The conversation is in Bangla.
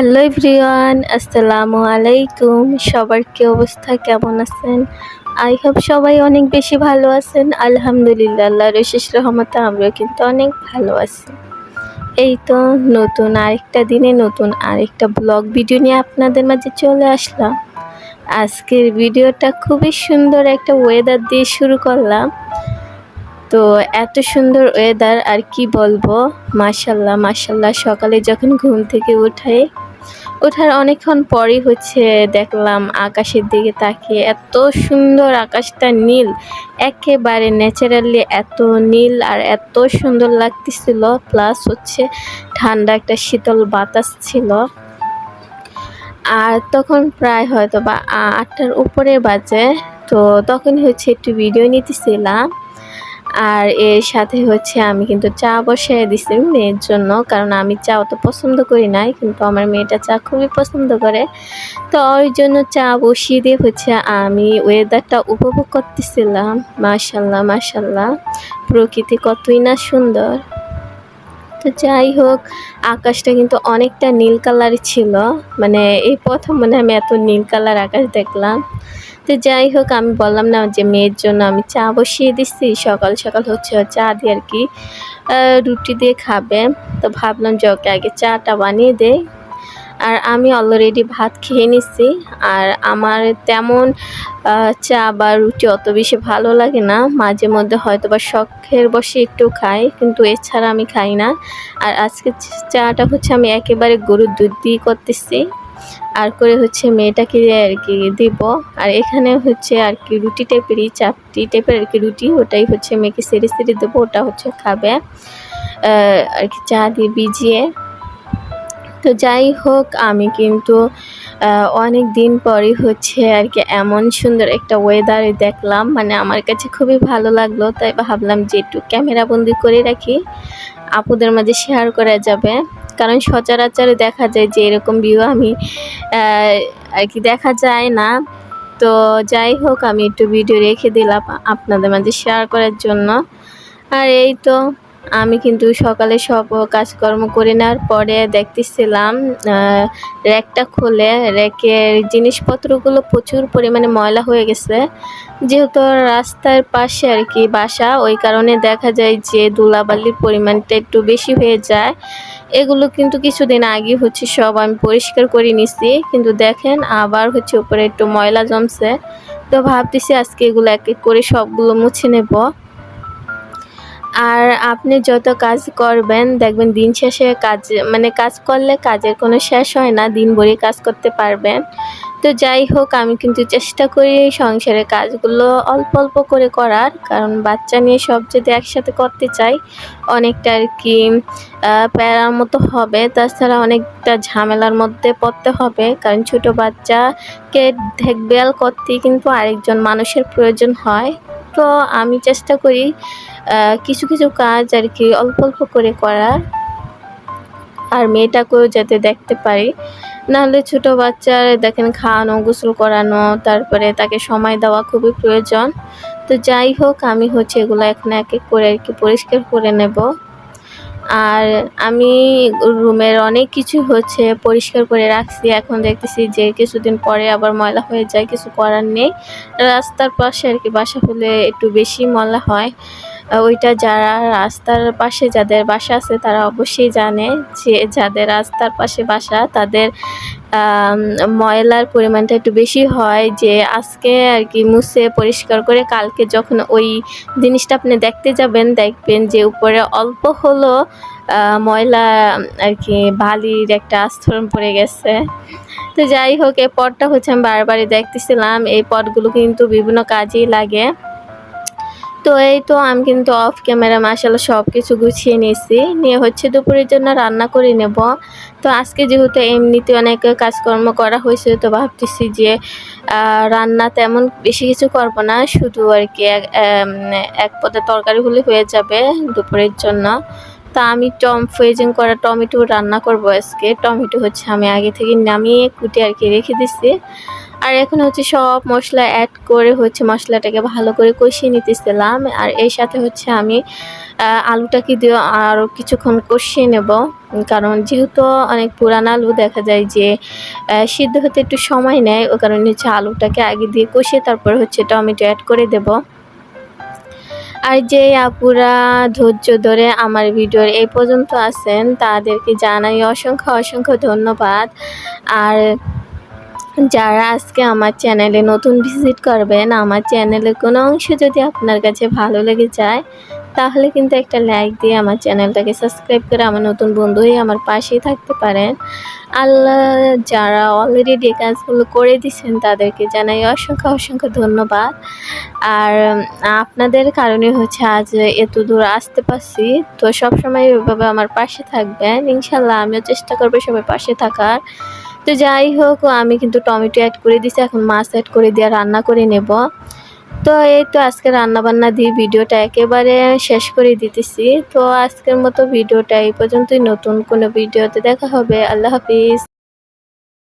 হ্যালো এভরিওয়ান, আসসালামু আলাইকুম। সবার কি অবস্থা? কেমন আছেন? আই হোপ সবাই অনেক বেশি ভালো আছেন। আলহামদুলিল্লাহ আল্লাহ রশিস রহমতে আমরাও কিন্তু অনেক ভালো আছি। এই তো নতুন আরেকটা দিনে নতুন আরেকটা ব্লগ ভিডিও নিয়ে আপনাদের মাঝে চলে আসলাম। আজকের ভিডিওটা খুবই সুন্দর একটা ওয়েদার দিয়ে শুরু করলাম। তো এত সুন্দর ওয়েদার আর কি বলব? মাশাল্লাহ মাশাল্লাহ, সকালে যখন ঘুম থেকে উঠাই ওঠার অনেকক্ষণ পরই হচ্ছে দেখলাম আকাশের দিকে তাকিয়ে এত সুন্দর আকাশটা নীল, একেবারে ন্যাচারালি এত নীল আর এত সুন্দর লাগতেছিল। প্লাস হচ্ছে ঠান্ডা একটা শীতল বাতাস ছিল। আর তখন প্রায় হয়তো বা আটটার উপরে বাজে, তো তখন হচ্ছে একটু ভিডিও নিতেছিলাম। আর এর সাথে হচ্ছে আমি কিন্তু চা বসিয়ে দিছি মেয়ের জন্য, কারণ আমি চা অত পছন্দ করি নাই, কিন্তু আমার মেয়েটা চা খুবই পছন্দ করে। তো ওর জন্য চা বসিয়ে দিয়ে হচ্ছে আমি ওয়েদারটা উপভোগ করতেছিলাম। মাশাল্লাহ মাশাল্লাহ। প্রকৃতি কতই না সুন্দর। তো যাই হোক, আকাশটা কিন্তু অনেকটা নীল কালার ছিল। মানে এই প্রথম মানে আমি এত নীল কালার আকাশ দেখলাম। তো যাই হোক, আমি বললাম না যে মেয়ের জন্য আমি চা বসিয়ে দিচ্ছি। সকাল সকাল হচ্ছে চা দিয়ে আর কি রুটি দিয়ে খাবে। তো ভাবলাম যে ওকে আগে চাটা বানিয়ে দেয় আর আমি অলরেডি ভাত খেয়ে নিছি। আর আমার তেমন চা বা রুটি অত বেশি ভালো লাগে না। মাঝে মধ্যে হয়তো বা শখের বসে একটু খাই, কিন্তু এছাড়া আমি খাই না। আর আজকে চাটা হচ্ছে আমি একেবারে গরুর দুধ দিয়ে করতেছি। আর করে হচ্ছে মেয়েটাকে আর কি দিব। আর এখানে হচ্ছে আর কি রুটি টাইপেরই চাপটি টাইপের আর কি রুটি, ওটাই হচ্ছে মেয়েকে সেরে সেরে দেবো, ওটা হচ্ছে খাবে। আর কি চা দিয়ে ভিজিয়ে। তো যাই হোক, আমি কিন্তু অনেক দিন পরই হচ্ছে আর কি এমন সুন্দর একটা ওয়েদার দেখলাম। মানে আমার কাছে খুবই ভালো লাগল, তাই ভাবলাম যে একটু ক্যামেরা বন্দি করে রাখি। আপুদের মাঝে শেয়ার করা যাবে। কারণ সচরাচর দেখা যায় যে এরকম ভিউ আমি আর কি দেখা যায় না। তো যাই হোক, আমি একটু ভিডিও রেখে দিলাম আপনাদের মাঝে শেয়ার করার জন্য। আর এই তো আমি কিন্তু সকালে সব কাজকর্ম করে নেওয়ার পরে দেখতেছিলাম র্যাকটা খুলে র্যাকের জিনিসপত্রগুলো প্রচুর পরিমাণে ময়লা হয়ে গেছে। যেহেতু রাস্তার পাশে আর কি বাসা, ওই কারণে দেখা যায় যে ধুলাবালির পরিমাণটা একটু বেশি হয়ে যায়। এগুলো কিন্তু কিছুদিন আগে হচ্ছে সব আমি পরিষ্কার করে নিছি, কিন্তু দেখেন আবার হচ্ছে উপরে একটু ময়লা জমছে। তো ভাবতেছি আজকে এগুলো এক এক করে সবগুলো মুছে নেব। আর আপনি যত কাজ করবেন, দেখবেন দিন শেষে কাজ মানে কাজ করলে কাজের কোনো শেষ হয় না, দিন ভরে কাজ করতে পারবেন। তো যাই হোক, আমি কিন্তু চেষ্টা করি এই সংসারের কাজগুলো অল্প অল্প করে করার, কারণ বাচ্চা নিয়ে সব যদি একসাথে করতে চাই, অনেকটা আর কি প্যারার মতো হবে। তাছাড়া অনেকটা ঝামেলার মধ্যে পড়তে হবে, কারণ ছোট বাচ্চাকে দেখভাল করতে কিন্তু আরেকজন মানুষের প্রয়োজন হয়। তো আমি চেষ্টা করি কিছু কিছু কাজ আর কি অল্প অল্প করে করার, আর মেয়েটাকেও যাতে দেখতে পারি। নাহলে ছোটো বাচ্চার দেখেন খাওয়ানো, গোসল করানো, তারপরে তাকে সময় দেওয়া খুবই প্রয়োজন। তো যাই হোক, আমি হচ্ছে এগুলো এখন এক এক করে আর কি পরিষ্কার করে নেব। আর আমি রুমের অনেক কিছু হচ্ছে পরিষ্কার করে রাখছি। এখন দেখতেছি যে কিছুদিন পরে আবার ময়লা হয়ে যায়, কিছু করার নেই। রাস্তার পাশে আর কি বাসা হলে একটু বেশি ময়লা হয়। ওইটা যারা রাস্তার পাশে যাদের বাসা আছে তারা অবশ্যই জানে যে যাদের রাস্তার পাশে বাসা তাদের ময়লার পরিমাণটা একটু বেশি হয় যে আজকে আর কি মুছে পরিষ্কার করে কালকে যখন ওই জিনিসটা আপনি দেখতে যাবেন, দেখবেন যে উপরে অল্প হলো ময়লা আর কি বালির একটা আস্তরণ পড়ে গেছে। তো যাই হোক, এই পটটা হচ্ছে আমি বারবারই দেখতেছিলাম, এই পটগুলো কিন্তু বিভিন্ন কাজেই লাগে। তো এই তো আমি কিন্তু অফ ক্যামেরা মাসাল্লাহ সব কিছু গুছিয়ে নিয়েছি। নিয়ে হচ্ছে দুপুরের জন্য রান্না করে নেব। তো আজকে যেহেতু এমনিতে অনেক কাজকর্ম করা হয়েছে, তো ভাবতেছি যে রান্না তেমন বেশি কিছু করব না, শুধু আর কি এক পদে তরকারি হলে হয়ে যাবে দুপুরের জন্য। তা আমি টম ফ্রেজিং করা টমেটো রান্না করব আজকে। টমেটো হচ্ছে আমি আগে থেকে নামিয়ে কুটে আর কি রেখে দিচ্ছি আর এখন হচ্ছে সব মশলা অ্যাড করে হচ্ছে মশলাটাকে ভালো করে কষিয়ে নিতেছিলাম। আর এর সাথে হচ্ছে আমি আলুটাকে দিয়ে আরও কিছুক্ষণ কষিয়ে নেব। কারণ যেহেতু অনেক পুরান আলু, দেখা যায় যে সিদ্ধ হতে একটু সময় নেয়, ও কারণে হচ্ছে আলুটাকে আগে দিয়ে কষিয়ে তারপর হচ্ছে টমেটো অ্যাড করে দেব। আর যে আপুরা ধৈর্য ধরে আমার ভিডিওর এই পর্যন্ত আছেন, তাদেরকে জানাই অসংখ্য অসংখ্য ধন্যবাদ। আর যারা আজকে আমার চ্যানেলে নতুন ভিজিট করবেন, আমার চ্যানেলের কোনো অংশ যদি আপনার কাছে ভালো লেগে যায়, তাহলে কিন্তু একটা লাইক দিয়ে আমার চ্যানেলটাকে সাবস্ক্রাইব করে আমার নতুন বন্ধু হয়ে আমার পাশেই থাকতে পারেন। আল্লাহ যারা অলরেডি এই কাজগুলো করে দিচ্ছেন তাদেরকে জানাই অসংখ্য অসংখ্য ধন্যবাদ। আর আপনাদের কারণে হচ্ছে আজ এত দূর আসতে পারছি, তো সবসময় এভাবে আমার পাশে থাকবেন। ইনশাল্লাহ আমিও চেষ্টা করব সবাই পাশে থাকার। তো যাই হোক, আমি কিন্তু টমেটো অ্যাড করে দিছি, এখন মাছ অ্যাড করে দিয়ে রান্না করে নেব। তো এই তো আজকে রান্না বান্না দিয়ে ভিডিওটা একেবারে শেষ করে দিতেছি। তো আজকের মতো ভিডিওটা এই পর্যন্তই। নতুন কোনো ভিডিওতে দেখা হবে। আল্লাহ হাফিজ।